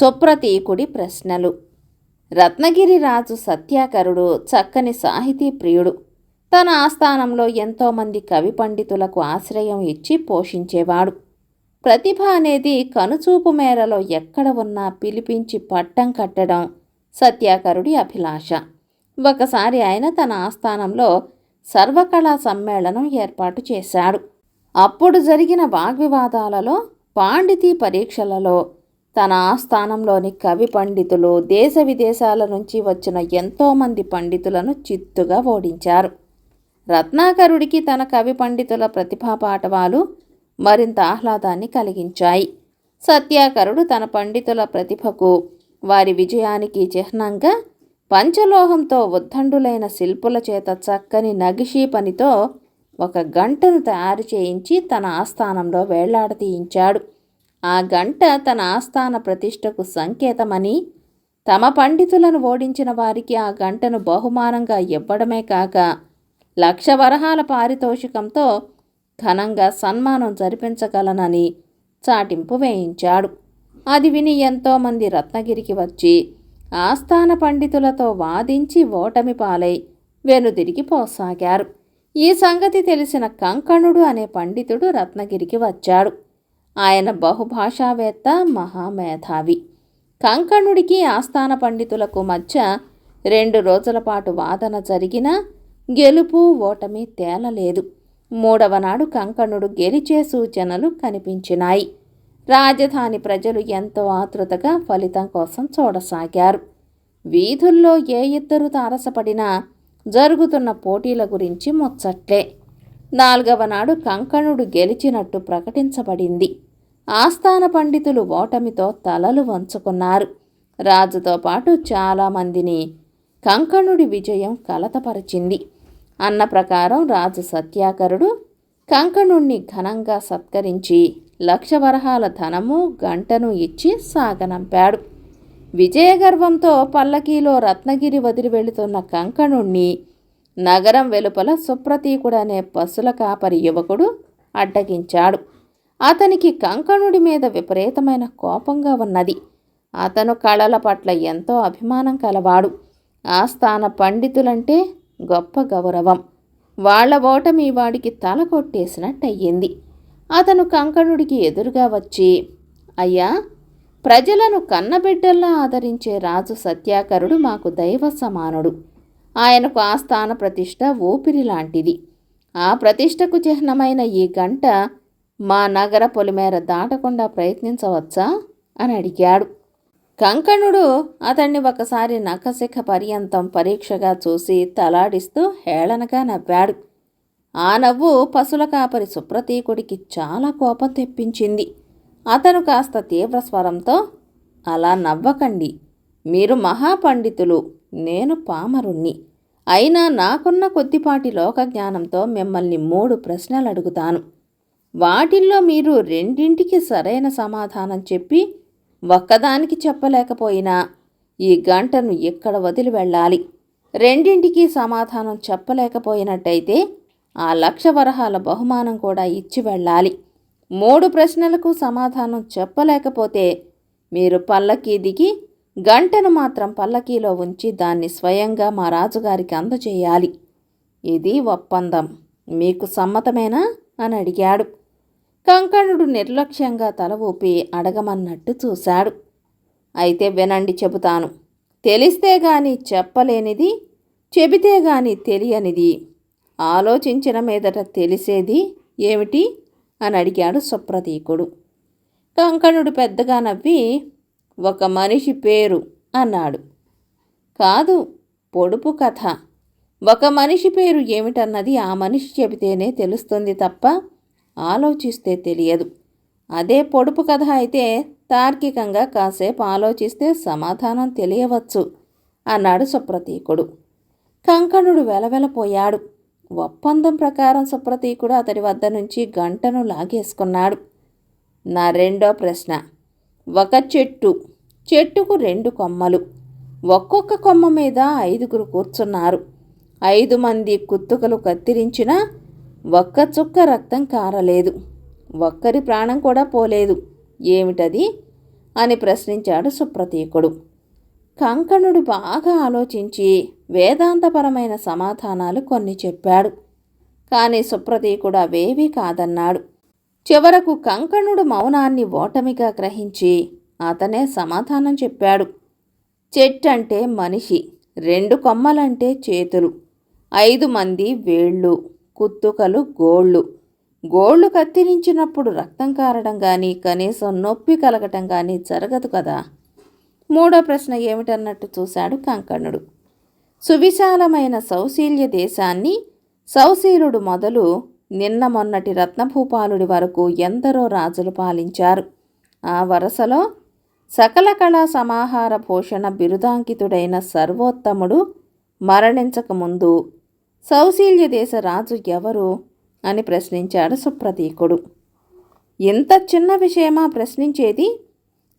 సుప్రతీకుడి ప్రశ్నలు. రత్నగిరి రాజు సత్యాకరుడు చక్కని సాహితీ ప్రియుడు. తన ఆస్థానంలో ఎంతోమంది కవి పండితులకు ఆశ్రయం ఇచ్చి పోషించేవాడు. ప్రతిభ అనేది కనుచూపు మేరలో ఎక్కడ ఉన్నా పిలిపించి పట్టం కట్టడం సత్యాకరుడి అభిలాష. ఒకసారి ఆయన తన ఆస్థానంలో సర్వకళా సమ్మేళనం ఏర్పాటు చేశాడు. అప్పుడు జరిగిన వాగ్వివాదాలలో పాండితీ పరీక్షలలో తన ఆస్థానంలోని కవి పండితులు దేశ విదేశాల నుంచి వచ్చిన ఎంతోమంది పండితులను చిత్తుగా ఓడించారు. రత్నాకరుడికి తన కవి పండితుల ప్రతిభా పాఠవాలు మరింత ఆహ్లాదాన్ని కలిగించాయి. సత్యాకరుడు తన పండితుల ప్రతిభకు వారి విజయానికి చిహ్నంగా పంచలోహంతో ఉద్దండులైన శిల్పుల చేత చక్కని నగిషీ పనితో ఒక గంటను తయారు చేయించి తన ఆస్థానంలో వేళ్ళాడతీయించాడు. ఆ గంట తన ఆస్థాన ప్రతిష్టకు సంకేతమని తమ పండితులను ఓడించిన వారికి ఆ గంటను బహుమానంగా ఇవ్వడమే కాక లక్ష వరహాల పారితోషికంతో ఘనంగా సన్మానం జరిపించగలనని చాటింపు వేయించాడు. అది విని ఎంతోమంది రత్నగిరికి వచ్చి ఆస్థాన పండితులతో వాదించి ఓటమి పాలై వెనుదిరిగి పోసాగారు. ఈ సంగతి తెలిసిన కంకణుడు అనే పండితుడు రత్నగిరికి వచ్చాడు. ఆయన బహుభాషావేత్త మహామేధావి. కంకణుడికి ఆస్థాన పండితులకు మధ్య రెండు రోజుల పాటు వాదన జరిగినా గెలుపు ఓటమి తేలలేదు. మూడవ నాడు కంకణుడు గెలిచే సూచనలు కనిపించినాయి. రాజధాని ప్రజలు ఎంతో ఆతృతగా ఫలితం కోసం చూడసాగారు. వీధుల్లో ఏ ఇద్దరు తారసపడినా జరుగుతున్న పోటీల గురించి ముచ్చట్లే. నాలుగవ నాడు కంకణుడు గెలిచినట్టు ప్రకటించబడింది. ఆస్థాన పండితులు ఓటమితో తలలు వంచుకున్నారు. రాజుతో పాటు చాలామందిని కంకణుడి విజయం కలతపరిచింది. అన్న ప్రకారం రాజు సత్యాకరుడు కంకణుణ్ణి ఘనంగా సత్కరించి లక్ష వరహాల ధనము గంటను ఇచ్చి సాగనంపాడు. విజయగర్వంతో పల్లకీలో రత్నగిరి వదిలి వెళుతున్న కంకణుణ్ణి నగరం వెలుపల సుప్రతీకుడనే పశుల కాపరి యువకుడు అడ్డగించాడు. అతనికి కంకణుడి మీద విపరీతమైన కోపంగా ఉన్నది. అతను కళల పట్ల ఎంతో అభిమానం కలవాడు. ఆస్థాన పండితులంటే గొప్ప గౌరవం. వాళ్ళ ఓటమి వాడికి తల కొట్టేసినట్టయింది. అతను కంకణుడికి ఎదురుగా వచ్చి అయ్యా ప్రజలను కన్నబిడ్డల్లా ఆదరించే రాజు సత్యాకరుడు మాకు దైవ సమానుడు ఆయనకు ఆస్థాన ప్రతిష్ట ఊపిరి లాంటిది. ఆ ప్రతిష్టకు చిహ్నమైన ఈ గంట మా నగర పొలిమేర దాటకుండా ప్రయత్నించవచ్చా? అని అడిగాడు. కంకణుడు అతన్ని ఒకసారి నఖశిఖ పర్యంతం పరీక్షగా చూసి తలాడిస్తూ హేళనగా నవ్వాడు. ఆ నవ్వు పశుల కాపరి సుప్రతీకుడికి చాలా కోపం తెప్పించింది. అతను కాస్త తీవ్ర స్వరంతో అలా నవ్వకండి. మీరు మహాపండితులు. నేను పామరుణ్ణి. అయినా నాకున్న కొద్దిపాటి లోకజ్ఞానంతో మిమ్మల్ని మూడు ప్రశ్నలు అడుగుతాను. వాటిల్లో మీరు రెండింటికి సరైన సమాధానం చెప్పి ఒక్కదానికి చెప్పలేకపోయినా ఈ గంటను ఇక్కడ వదిలి వెళ్ళాలి. రెండింటికి సమాధానం చెప్పలేకపోయినట్టయితే ఆ లక్ష వరహాల బహుమానం కూడా ఇచ్చి వెళ్ళాలి. మూడు ప్రశ్నలకు సమాధానం చెప్పలేకపోతే మీరు పల్లకీ దిగి గంటను మాత్రం పల్లకీలో ఉంచి దాన్ని స్వయంగా మా రాజుగారికి అందజేయాలి. ఇది ఒప్పందం. మీకు సమ్మతమేనా? అని అడిగాడు. కంకణుడు నిర్లక్ష్యంగా తల ఊపి అడగమన్నట్టు చూశాడు. అయితే వినండి చెబుతాను. తెలిస్తే గాని చెప్పలేనిది చెబితే గాని తెలియనిది. ఆలోచించిన మీదట తెలిసేది ఏమిటి? అని అడిగాడు సుప్రతీకుడు. కంకణుడు పెద్దగా నవ్వి ఒక మనిషి పేరు అన్నాడు. కాదు పొడుపు కథ. ఒక మనిషి పేరు ఏమిటన్నది ఆ మనిషి చెబితేనే తెలుస్తుంది తప్ప ఆలోచిస్తే తెలియదు. అదే పొడుపు కథ అయితే తార్కికంగా కాసేపు ఆలోచిస్తే సమాధానం తెలియవచ్చు అన్నాడు సుప్రతీకుడు. కంకణుడు వెలవెలపోయాడు. ఒప్పందం ప్రకారం సుప్రతీకుడు అతడి వద్ద నుంచి గంటను లాగేసుకున్నాడు. నా రెండో ప్రశ్న. ఒక చెట్టు చెట్టుకు రెండు కొమ్మలు. ఒక్కొక్క కొమ్మ మీద ఐదుగురు కూర్చున్నారు. ఐదు మంది కుత్తుకలు కత్తిరించినా ఒక్క చుక్క రక్తం కారలేదు. ఒక్కరి ప్రాణం కూడా పోలేదు. ఏమిటది? అని ప్రశ్నించాడు సుప్రతీకుడు. కంకణుడు బాగా ఆలోచించి వేదాంతపరమైన సమాధానాలు కొన్ని చెప్పాడు. కానీ సుప్రతీకుడు అవేవీ కాదన్నాడు. చివరకు కంకణుడు మౌనాన్ని ఓటమిగా గ్రహించి అతనే సమాధానం చెప్పాడు. చెట్టంటే మనిషి రెండు కొమ్మలంటే చేతులు ఐదు మంది వేళ్ళు కుత్తుకలు గోళ్ళు. గోళ్ళు కత్తిరించినప్పుడు రక్తం కారడం కానీ కనీసం నొప్పి కలగటం కానీ జరగదు కదా? మూడో ప్రశ్న ఏమిటన్నట్టు చూశాడు కంకణుడు. సువిశాలమైన సౌశీల్య దేశాన్ని సౌశీలుడు మొదలు నిన్న మొన్నటి రత్నభూపాలుడి వరకు ఎందరో రాజులు పాలించారు. ఆ వరసలో సకల కళా సమాహార పోషణ బిరుదాంకితుడైన సర్వోత్తముడు మరణించకముందు సౌశీల్య దేశ రాజు ఎవరు అని ప్రశ్నించాడు సుప్రతీకుడు. ఇంత చిన్న విషయమా ప్రశ్నించేది?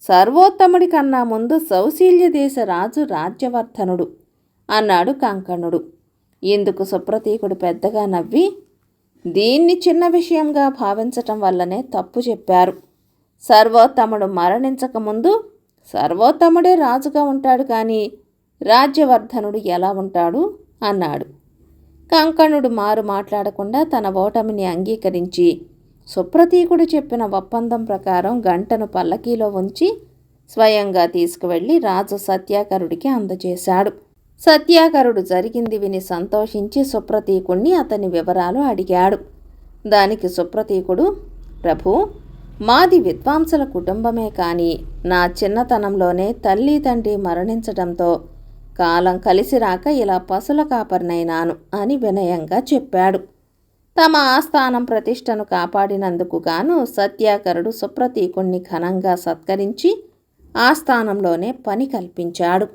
సర్వోత్తముడి కన్నా ముందు సౌశీల్య దేశ రాజు రాజ్యవర్ధనుడు అన్నాడు కంకణుడు. ఇందుకు సుప్రతీకుడు పెద్దగా నవ్వి దీన్ని చిన్న విషయంగా భావించటం వల్లనే తప్పు చెప్పారు. సర్వోత్తముడు మరణించకముందు సర్వోత్తముడే రాజుగా ఉంటాడు కానీ రాజ్యవర్ధనుడు ఎలా ఉంటాడు అన్నాడు. కంకణుడు మారు మాట్లాడకుండా తన ఓటమిని అంగీకరించి సుప్రతీకుడు చెప్పిన ఒప్పందం ప్రకారం గంటను పల్లకీలో ఉంచి స్వయంగా తీసుకువెళ్ళి రాజు సత్యాకరుడికి అందజేశాడు. సత్యాకరుడు జరిగింది విని సంతోషించి సుప్రతీకుణ్ణి అతని వివరాలు అడిగాడు. దానికి సుప్రతీకుడు ప్రభు మాది విద్వాంసుల కుటుంబమే కాని నా చిన్నతనంలోనే తల్లి తండ్రి మరణించడంతో కాలం కలిసి రాక ఇలా పశుల కాపరినైనాను అని వినయంగా చెప్పాడు. తమ ఆస్థానం ప్రతిష్టను కాపాడినందుకు గాను సత్యాకరుడు సుప్రతీకుణ్ణి ఘనంగా సత్కరించి ఆస్థానంలోనే పని కల్పించాడు.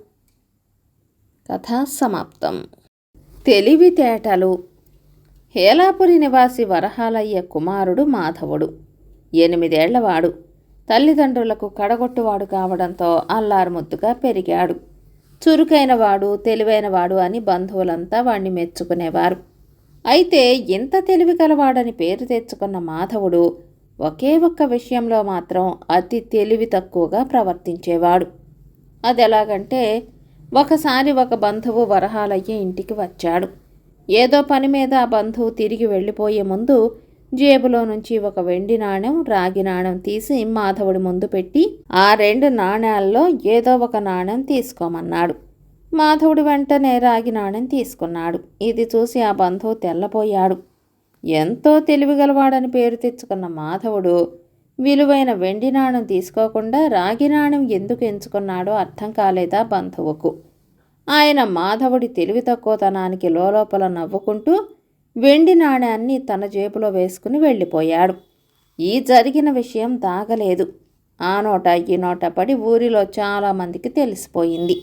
కథ సమాప్తం. తెలివితేటలు. హేలాపురి నివాసి వరహాలయ్య కుమారుడు మాధవుడు. ఎనిమిదేళ్ళవాడు. తల్లిదండ్రులకు కడగొట్టువాడు కావడంతో అల్లారుముద్దుగా పెరిగాడు. చురుకైనవాడు తెలివైనవాడు అని బంధువులంతా వాణ్ణి మెచ్చుకునేవారు. అయితే ఇంత తెలివి గలవాడని పేరు తెచ్చుకున్న మాధవుడు ఒకే ఒక్క విషయంలో మాత్రం అతి తెలివి తక్కువగా ప్రవర్తించేవాడు. అది ఎలాగంటే ఒకసారి ఒక బంధువు వరహాలయ్య ఇంటికి వచ్చాడు. ఏదో పని మీద ఆ బంధువు తిరిగి వెళ్ళిపోయే ముందు జేబులో నుంచి ఒక వెండి నాణెం రాగి నాణెం తీసి మాధవుడి ముందు పెట్టి ఆ రెండు నాణేల్లో ఏదో ఒక నాణెం తీసుకోమన్నాడు. మాధవుడు వెంటనే రాగి నాణెం తీసుకున్నాడు. ఇది చూసి ఆ బంధువు తెల్లపోయాడు ఎంతో తెలివిగలవాడని పేరు తెచ్చుకున్న మాధవుడు విలువైన వెండి నాణం తీసుకోకుండా రాగి నాణెం ఎందుకు ఎంచుకున్నాడో అర్థం కాలేదా బంధువుకు? ఆయన మాధవుడి తెలివి తక్కువతనానికి లోపల నవ్వుకుంటూ వెండి నాణ్యాన్ని తన జేబులో వేసుకుని వెళ్ళిపోయాడు. ఈ జరిగిన విషయం దాగలేదు ఆ నోట ఈ నోట పడి ఊరిలో చాలామందికి తెలిసిపోయింది.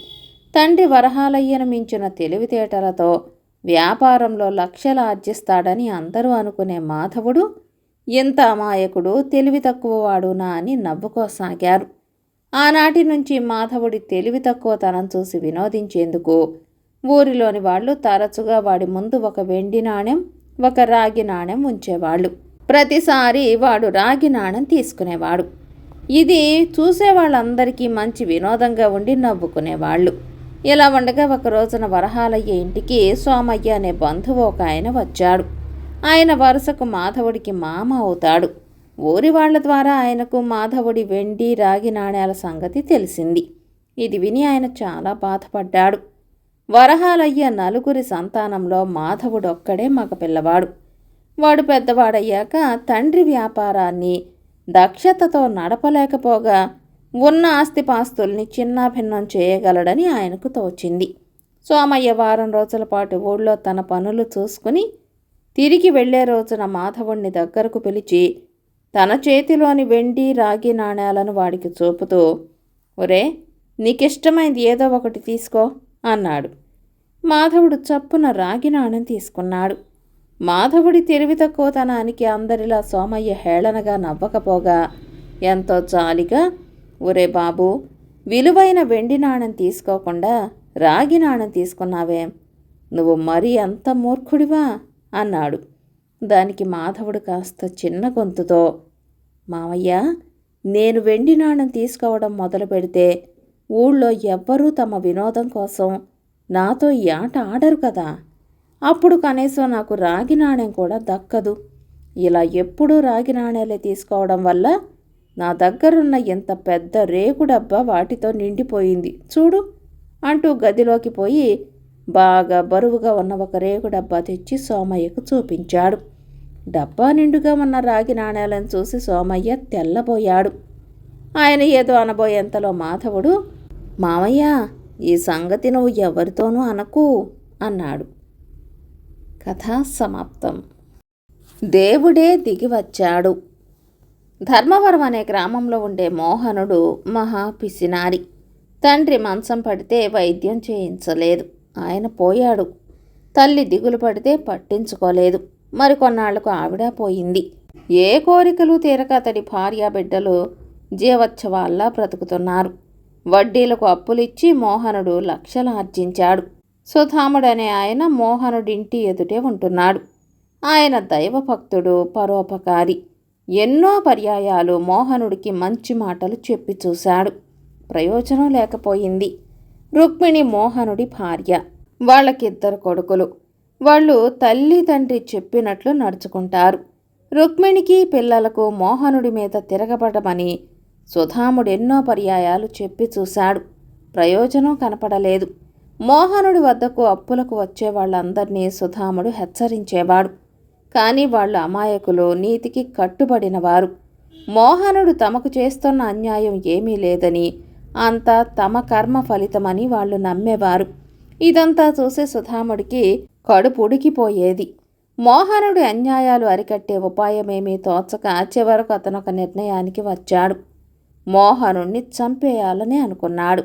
తండ్రి వరహాలయ్యను మించిన తెలివితేటలతో వ్యాపారంలో లక్షలు ఆర్జిస్తాడని అందరూ అనుకునే మాధవుడు ఎంత అమాయకుడు తెలివి తక్కువవాడునా అని నవ్వుకోసాగారు. ఆనాటి నుంచి మాధవుడి తెలివి తక్కువతనం చూసి వినోదించేందుకు ఊరిలోని వాళ్ళు తరచుగా వాడి ముందు ఒక వెండి నాణెం ఒక రాగి నాణెం ఉంచేవాళ్ళు. ప్రతిసారి వాడు రాగి నాణెం తీసుకునేవాడు. ఇది చూసే వాళ్ళందరికీ మంచి వినోదంగా ఉండి నవ్వుకునేవాళ్ళు. ఇలా ఉండగా ఒక రోజున వరహాలయ్య ఇంటికి సోమయ్య అనే బంధువు ఒక ఆయన వచ్చాడు. ఆయన వరుసకు మాధవుడికి మామ అవుతాడు. ఊరి వాళ్ళ ద్వారా ఆయనకు మాధవుడి వెండి రాగి నాణ్యాల సంగతి తెలిసింది. ఇది విని ఆయన చాలా బాధపడ్డాడు. వరహాలయ్య నలుగురి సంతానంలో మాధవుడొక్కడే మగపిల్లవాడు వాడు పెద్దవాడయ్యాక తండ్రి వ్యాపారాన్ని దక్షతతో నడపలేకపోగా ఉన్న ఆస్తిపాస్తుల్ని చిన్నాభిన్నం చేయగలడని ఆయనకు తోచింది. సోమయ్య వారం రోజుల పాటు ఊళ్ళో తన పనులు చూసుకుని తిరిగి వెళ్ళే రోజున మాధవుణ్ణి దగ్గరకు పిలిచి తన చేతిలోని వెండి రాగి నాణేలను వాడికి చూపుతూ ఒరే నీకిష్టమైంది ఏదో ఒకటి తీసుకో. అన్నాడు. మాధవుడు చప్పున రాగి నాణెం తీసుకున్నాడు. మాధవుడి తెలివి తక్కువతనానికి అందరిలా సోమయ్య హేళనగా నవ్వకపోగా ఎంతో జాలిగా? ఒరే బాబు విలువైన వెండి నాణెం తీసుకోకుండా రాగి నాణెం తీసుకున్నావేం. నువ్వు మరీ అంత మూర్ఖుడివా అన్నాడు. దానికి మాధవుడు కాస్త చిన్న గొంతుతో మావయ్య నేను వెండి నాణం తీసుకోవడం మొదలు పెడితే ఊళ్ళో ఎవ్వరూ తమ వినోదం కోసం నాతో ఈ ఆట ఆడరు కదా. అప్పుడు కనీసం నాకు రాగి నాణ్యం కూడా దక్కదు. ఇలా ఎప్పుడూ రాగి నాణ్యాలే తీసుకోవడం వల్ల నా దగ్గరున్న ఇంత పెద్ద రేకు డబ్బా వాటితో నిండిపోయింది. చూడు అంటూ గదిలోకి పోయి బాగా బరువుగా ఉన్న ఒక రేకు డబ్బా తెచ్చి సోమయ్యకు చూపించాడు. డబ్బా నిండుగా ఉన్న రాగి నాణేలను చూసి సోమయ్య తెల్లబోయాడు. ఆయన ఏదో అనబోయేంతలో మాధవుడు మామయ్య ఈ సంగతి నువ్వు ఎవరితోనూ అనకు అన్నాడు. కథ సమాప్తం. దేవుడే దిగి వచ్చాడు ధర్మవరం అనే గ్రామంలో ఉండే మోహనుడు మహా పిసినారి. తండ్రి మంచం పడితే వైద్యం చేయించలేదు. ఆయన పోయాడు. తల్లి దిగులు పడితే పట్టించుకోలేదు. మరికొన్నాళ్ళకు ఆవిడ పోయింది. ఏ కోరికలు తీరక అతడి భార్య బిడ్డలు జీవోత్సవాల్లా బ్రతుకుతున్నారు. వడ్డీలకు అప్పులిచ్చి మోహనుడు లక్షలు ఆర్జించాడు సుధాముడనే ఆయన మోహనుడింటి ఎదుటే ఉంటున్నాడు. ఆయన దైవభక్తుడు పరోపకారి. ఎన్నో పర్యాయాలు మోహనుడికి మంచి మాటలు చెప్పి చూశాడు. ప్రయోజనం లేకపోయింది. రుక్మిణి మోహనుడి భార్య. వాళ్ళకిద్దరు కొడుకులు. వాళ్ళు తల్లి తండ్రి చెప్పినట్లు నడుచుకుంటారు. రుక్మిణికి పిల్లలకు మోహనుడి మీద తిరగబడమని సుధాముడెన్నో పర్యాయాలు చెప్పి చూశాడు. ప్రయోజనం కనపడలేదు. మోహనుడి వద్దకు అప్పులకు వచ్చే వాళ్ళందరినీ సుధాముడు హెచ్చరించేవాడు. కానీ వాళ్ళు అమాయకులు నీతికి కట్టుబడినవారు మోహనుడు తమకు చేస్తున్న అన్యాయం ఏమీ లేదని అంతా తమ కర్మ ఫలితమని వాళ్ళు నమ్మేవారు. ఇదంతా చూసి సుధాముడికి కడుపు ఉడికిపోయేది. మోహనుడి అన్యాయాలు అరికట్టే ఉపాయమేమీ తోచక చివరకు అతను ఒక నిర్ణయానికి వచ్చాడు. మోహనుణ్ణి చంపేయాలని అనుకున్నాడు.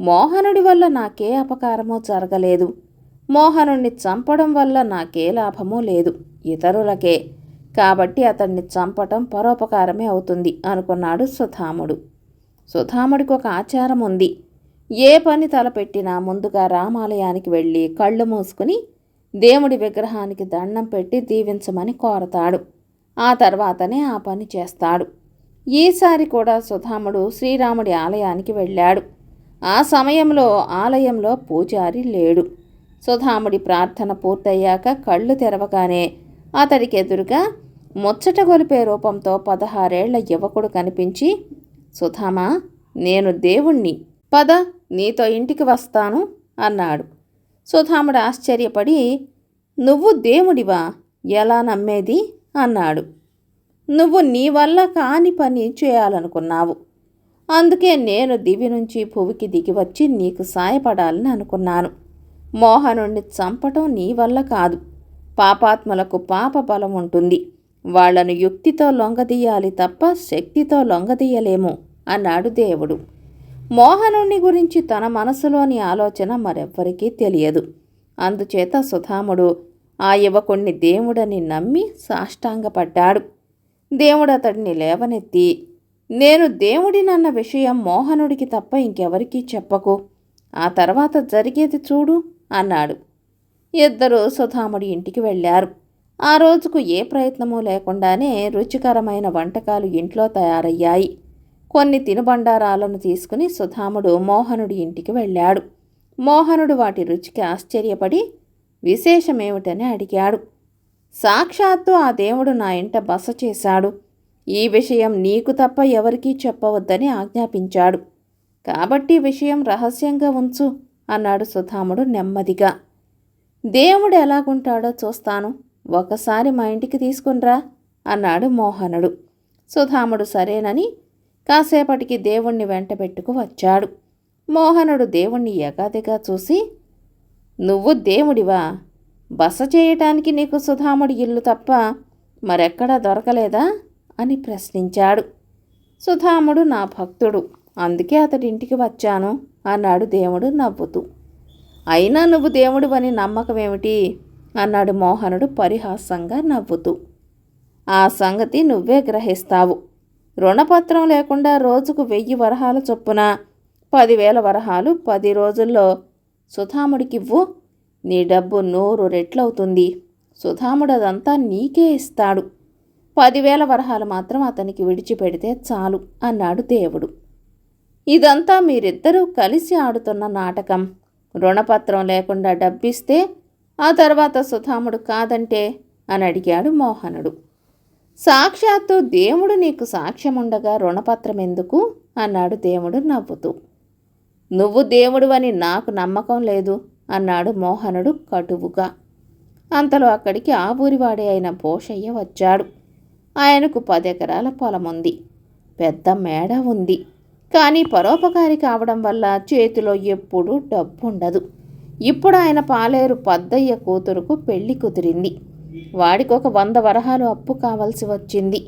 మోహనుడి వల్ల నాకే అపకారమో జరగలేదు. మోహనుణ్ణి చంపడం వల్ల నాకే లాభమూ లేదు. ఇతరులకే. కాబట్టి అతన్ని చంపటం పరోపకారమే అవుతుంది అనుకున్నాడు సుధాముడు. సుధాముడికి ఒక ఆచారం ఉంది. ఏ పని తలపెట్టినా ముందుగా రామాలయానికి వెళ్ళి కళ్ళు మూసుకుని దేవుడి విగ్రహానికి దండం పెట్టి దీవించమని కోరతాడు. ఆ తర్వాతనే ఆ పని చేస్తాడు. ఈసారి కూడా సుధాముడు శ్రీరాముడి ఆలయానికి వెళ్ళాడు. ఆ సమయంలో ఆలయంలో పూజారి లేడు. సుధాముడి ప్రార్థన పూర్తయ్యాక కళ్ళు తెరవగానే అతడికి ఎదురుగా ముచ్చట గొలిపే రూపంతో పదహారేళ్ళ యువకుడు కనిపించి సుధామా నేను దేవుణ్ణి. పద నీతో ఇంటికి వస్తాను అన్నాడు. సుధాముడు ఆశ్చర్యపడి నువ్వు దేవుడివా? ఎలా నమ్మేది? అన్నాడు. నువ్వు నీ వల్ల కాని పని చేయాలనుకున్నావు. అందుకే నేను దివి నుంచి భువికి దిగి వచ్చి నీకు సాయపడాలని అనుకున్నాను. మోహనుణ్ణి చంపటం నీ వల్ల కాదు. పాపాత్మలకు పాప బలం ఉంటుంది. వాళ్ళను యుక్తితో లొంగదీయాలి తప్ప శక్తితో లొంగదీయలేము అన్నాడు దేవుడు. మోహనుణ్ణి గురించి తన మనసులోని ఆలోచన మరెవ్వరికీ తెలియదు. అందుచేత సుధాముడు ఆ యువకుణ్ణి దేవుడని నమ్మి సాష్టాంగపడ్డాడు. దేవుడు అతడిని లేవనెత్తి నేను దేవుడినన్న విషయం మోహనుడికి తప్ప ఇంకెవరికీ చెప్పకు. ఆ తర్వాత జరిగేది చూడు అన్నాడు. ఇద్దరు సుధాముడి ఇంటికి వెళ్ళారు. ఆ రోజుకు ఏ ప్రయత్నమూ లేకుండానే రుచికరమైన వంటకాలు ఇంట్లో తయారయ్యాయి. కొన్ని తినుబండారాలను తీసుకుని సుధాముడు మోహనుడి ఇంటికి వెళ్ళాడు. మోహనుడు వాటి రుచికి ఆశ్చర్యపడి విశేషమేమిటని అడిగాడు. సాక్షాత్తు ఆ దేవుడు నా ఇంట బస చేశాడు. ఈ విషయం నీకు తప్ప ఎవరికీ చెప్పవద్దని ఆజ్ఞాపించాడు. కాబట్టి విషయం రహస్యంగా ఉంచు అన్నాడు సుధాముడు నెమ్మదిగా. దేవుడు ఎలాగుంటాడో చూస్తాను. ఒకసారి మా ఇంటికి తీసుకునిరా అన్నాడు మోహనుడు. సుధాముడు సరేనని కాసేపటికి దేవుణ్ణి వెంటబెట్టుకు వచ్చాడు. మోహనుడు దేవుణ్ణి ఎగాదిగా చూసి నువ్వు దేవుడివా? బస చేయటానికి నీకు సుధాముడి ఇల్లు తప్ప మరెక్కడా దొరకలేదా? అని ప్రశ్నించాడు. సుధాముడు నా భక్తుడు అందుకే అతడి ఇంటికి వచ్చాను అన్నాడు దేవుడు నవ్వుతూ. అయినా నువ్వు దేవుడు అని నమ్మకమేమిటి? అన్నాడు మోహనుడు పరిహాసంగా నవ్వుతూ. ఆ సంగతి నువ్వే గ్రహిస్తావు. రుణపత్రం లేకుండా రోజుకు వెయ్యి వరహాల చొప్పున పదివేల వరహాలు పది రోజుల్లో సుధాముడికివ్వు. నీ డబ్బు నూరు రెట్లవుతుంది. సుధాముడు అదంతా నీకే ఇస్తాడు. పదివేల వరహాలు మాత్రం అతనికి విడిచిపెడితే చాలు అన్నాడు దేవుడు. ఇదంతా మీరిద్దరూ కలిసి ఆడుతున్న నాటకం. రుణపత్రం లేకుండా డబ్బిస్తే ఆ తర్వాత సుధాముడు కాదంటే? అని అడిగాడు మోహనుడు. సాక్షాత్తు దేవుడు నీకు సాక్ష్యముండగా రుణపత్రం ఎందుకు అన్నాడు దేవుడు నవ్వుతూ. నువ్వు దేవుడు అని నాకు నమ్మకం లేదు. అన్నాడు మోహనుడు కటువుగా. అంతలో అక్కడికి ఆ ఊరివాడే అయిన పోషయ్య వచ్చాడు. ఆయనకు పదెకరాల పొలం ఉంది పెద్ద మేడ ఉంది. కానీ పరోపకారి కావడం వల్ల చేతిలో ఎప్పుడూ డబ్బు ఉండదు ఇప్పుడు ఆయన పాలేరు పద్దయ్య కూతురుకు పెళ్ళి కుదిరింది. వాడికి ఒక వంద వరహాలు అప్పు కావలసి వచ్చింది.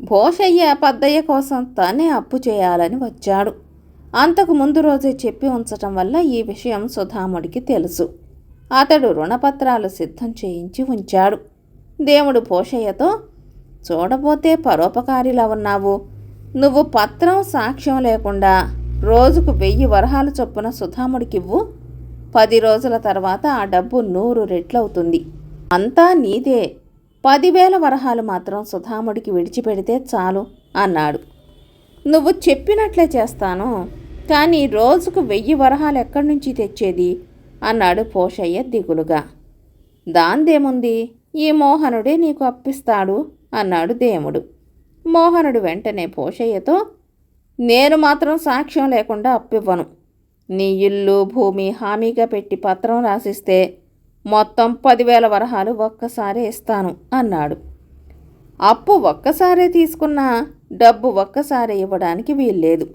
భోషయ్య పద్దయ్య కోసం తనే అప్పు చేయాలని వచ్చాడు. అంతకు ముందు రోజే చెప్పి ఉంచటం వల్ల ఈ విషయం సుధాముడికి తెలుసు. అతడు రుణపత్రాలు సిద్ధం చేయించి ఉంచాడు. దేవుడు పోషయ్యతో చూడబోతే పరోపకారిలా ఉన్నావు. నువ్వు పత్రం సాక్ష్యం లేకుండా రోజుకు వెయ్యి వరహాలు చొప్పున సుధాముడికివ్వు. పది రోజుల తర్వాత ఆ డబ్బు నూరు రెట్లవుతుంది. అంతా నీదే. పదివేల వరహాలు మాత్రం సుధాముడికి విడిచిపెడితే చాలు అన్నాడు. నువ్వు చెప్పినట్లే చేస్తాను. కానీ రోజుకు వెయ్యి వరహాలు ఎక్కడి నుంచి తెచ్చేది? అన్నాడు పోషయ్య దిగులుగా. దాందేముంది? ఈ మోహనుడే నీకు అప్పిస్తాడు అన్నాడు దేముడు. మోహనుడు వెంటనే పోషయ్యతో నేను మాత్రం సాక్ష్యం లేకుండా అప్పివ్వను. నీ ఇల్లు భూమి హామీగా పెట్టి పత్రం రాసిస్తే మొత్తం పదివేల వరహాలు ఒక్కసారి ఇస్తాను అన్నాడు. అప్పు ఒక్కసారే తీసుకున్నా డబ్బు ఒక్కసారి ఇవ్వడానికి వీల్లేదు.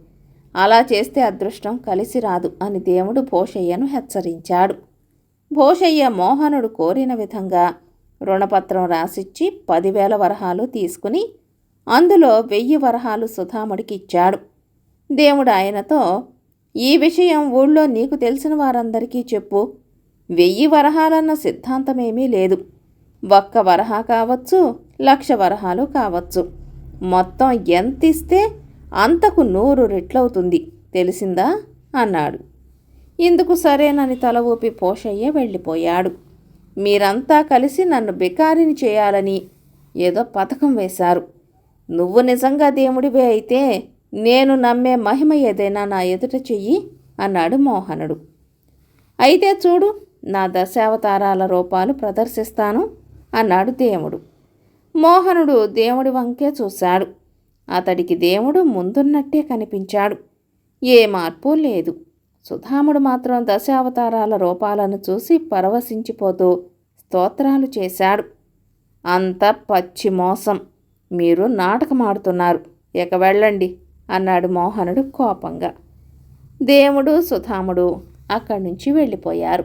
అలా చేస్తే అదృష్టం కలిసి రాదు అని దేవుడు భోషయ్యను హెచ్చరించాడు. భోషయ్య మోహనుడు కోరిన విధంగా రుణపత్రం రాసిచ్చి పదివేల వరహాలు తీసుకుని అందులో వెయ్యి వరహాలు సుధాముడికి ఇచ్చాడు దేవుడు ఆయనతో ఈ విషయం ఊళ్ళో నీకు తెలిసిన వారందరికీ చెప్పు. వెయ్యి వరహాలన్న సిద్ధాంతమేమీ లేదు. ఒక్క వరహా కావచ్చు లక్ష వరహాలు కావచ్చు. మొత్తం ఎంత ఇస్తే అంతకు నూరు రెట్లవుతుంది. తెలిసిందా? అన్నాడు. ఇందుకు సరేనని తల ఊపి పోషయ్య వెళ్ళిపోయాడు. మీరంతా కలిసి నన్ను బికారిని చేయాలని ఏదో పథకం వేశారు. నువ్వు నిజంగా దేవుడివే అయితే నేను నమ్మే మహిమ ఏదైనా నా ఎదుట చెయ్యి అన్నాడు మోహనుడు. అయితే చూడు నా దశావతారాల రూపాలు ప్రదర్శిస్తాను అన్నాడు దేవుడు. మోహనుడు దేవుడి వంకే చూశాడు. అతడికి దేవుడు ముందున్నట్టే కనిపించాడు. ఏ మార్పు లేదు. సుధాముడు మాత్రం దశావతారాల రూపాలను చూసి పరవశించిపోతూ స్తోత్రాలు చేశాడు. అంత పచ్చి మోసం. మీరు నాటకమాడుతున్నారు. ఇక వెళ్ళండి అన్నాడు మోహనుడు కోపంగా. దేవుడు సుధాముడు అక్కడి నుంచి వెళ్ళిపోయారు.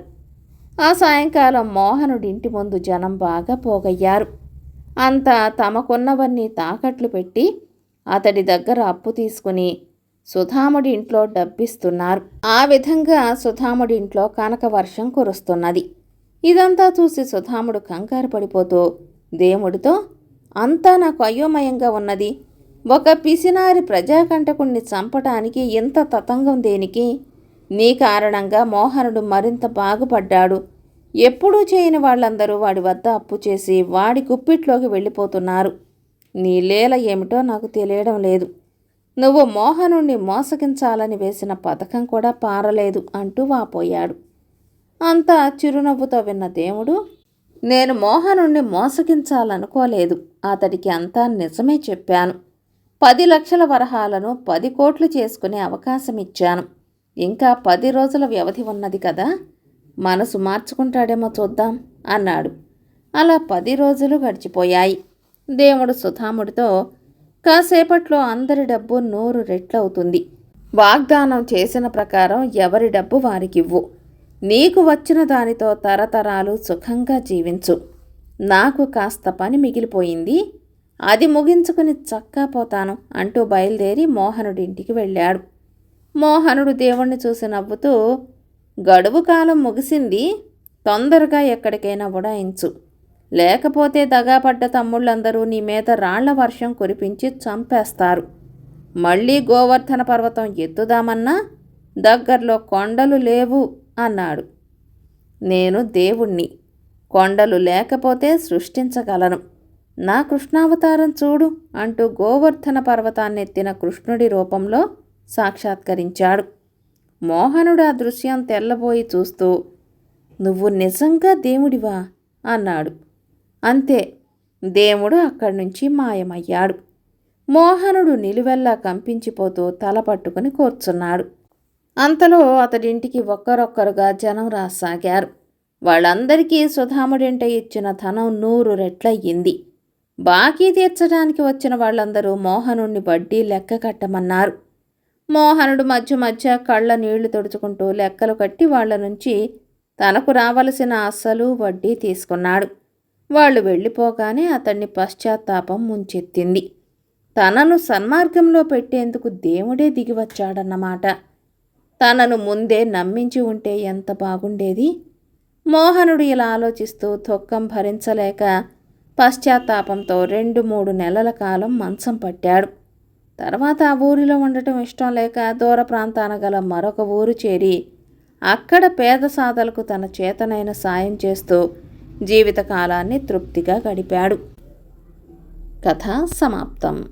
ఆ సాయంకాలం మోహనుడింటి ముందు జనం బాగా పోగయ్యారు. అంత తమకున్నవన్నీ తాకట్లు పెట్టి అతడి దగ్గర అప్పు తీసుకుని సుధాముడి ఇంట్లో డబ్బిస్తున్నారు. ఆ విధంగా సుధాముడి ఇంట్లో కనక వర్షం కురుస్తున్నది. ఇదంతా చూసి సుధాముడు కంగారు పడిపోతూ దేవుడితో అంతా నాకు అయోమయంగా ఉన్నది. ఒక పిసినారి ప్రజాకంటకుణ్ణి చంపటానికి ఇంత తతంగం దేనికి? నీ కారణంగా మోహనుడు మరింత బాగుపడ్డాడు. ఎప్పుడూ చేయని వాళ్ళందరూ వాడి వద్ద అప్పు చేసి వాడి గుప్పిట్లోకి వెళ్ళిపోతున్నారు. నీ లేల ఏమిటో నాకు తెలియడం లేదు. నువ్వు మోహనుణ్ణి మోసగించాలని వేసిన పథకం కూడా పారలేదు అంటూ వాపోయాడు. అంతా చిరునవ్వుతో విన్న దేవుడు నేను మోహనుణ్ణి మోసగించాలనుకోలేదు. అతడికి అంతా నిజమే చెప్పాను. పది లక్షల వరహాలను పది కోట్లు చేసుకునే అవకాశం ఇచ్చాను ఇంకా పది రోజుల వ్యవధి ఉన్నది కదా. మనసు మార్చుకుంటాడేమో చూద్దాం అన్నాడు. అలా పది రోజులు గడిచిపోయాయి. దేవుడు సుధాముడితో కాసేపట్లో అందరి డబ్బు నూరు రెట్లవుతుంది. వాగ్దానం చేసిన ప్రకారం ఎవరి డబ్బు వారికివ్వు. నీకు వచ్చిన దానితో తరతరాలు సుఖంగా జీవించు. నాకు కాస్త పని మిగిలిపోయింది. అది ముగించుకుని చక్కా పోతాను అంటూ బయలుదేరి మోహనుడి ఇంటికి వెళ్ళాడు. మోహనుడు దేవుణ్ణి చూసి నవ్వుతూ గడువు కాలం ముగిసింది తొందరగా ఎక్కడికైనా ఉడాయించు. లేకపోతే దగాపడ్డ తమ్ముళ్ళందరూ నీ మీద రాళ్ళ వర్షం కురిపించి చంపేస్తారు. మళ్ళీ గోవర్ధన పర్వతం ఎత్తుదామన్నా దగ్గరలో కొండలు లేవు అన్నాడు. నేను దేవుణ్ణి కొండలు లేకపోతే సృష్టించగలను. నా కృష్ణావతారం చూడు అంటూ గోవర్ధన పర్వతాన్నెత్తిన కృష్ణుడి రూపంలో సాక్షాత్కరించాడు. మోహనుడు ఆ దృశ్యం తెల్లబోయి చూస్తూ నువ్వు నిజంగా దేవుడివా? అన్నాడు. అంతే దేవుడు అక్కడి నుంచి మాయమయ్యాడు. మోహనుడు నిలువెల్లా కంపించిపోతూ తల పట్టుకుని కూర్చున్నాడు. అంతలో అతడింటికి ఒక్కరొక్కరుగా జనం రాసాగారు. వాళ్ళందరికీ సుధాముడింట ఇచ్చిన ధనం నూరు రెట్లయ్యింది. బాకీ తీర్చడానికి వచ్చిన వాళ్ళందరూ మోహనుణ్ణి వడ్డీ లెక్క కట్టమన్నారు. మోహనుడు మధ్య మధ్య కళ్ళ నీళ్ళు తుడుచుకుంటూ లెక్కలు కట్టి వాళ్ళ నుంచి తనకు రావలసిన అస్సలు వడ్డీ తీసుకున్నాడు. వాళ్ళు వెళ్ళిపోగానే అతన్ని పశ్చాత్తాపం ముంచెత్తింది. తనను సన్మార్గంలో పెట్టేందుకు దేవుడే దిగివచ్చాడన్నమాట. తనను ముందే నమ్మించి ఉంటే ఎంత బాగుండేది? మోహనుడు ఇలా ఆలోచిస్తూ దుఃఖం భరించలేక పశ్చాత్తాపంతో రెండు మూడు నెలల కాలం మంచం పట్టాడు. తర్వాత ఆ ఊరిలో ఉండటం ఇష్టం లేక దూర ప్రాంతాన గల మరొక ఊరు చేరి అక్కడ పేద సాధలకు తన చేతనైన సాయం చేస్తూ జీవితకాలాన్ని తృప్తిగా గడిపాడు. కథ సమాప్తం.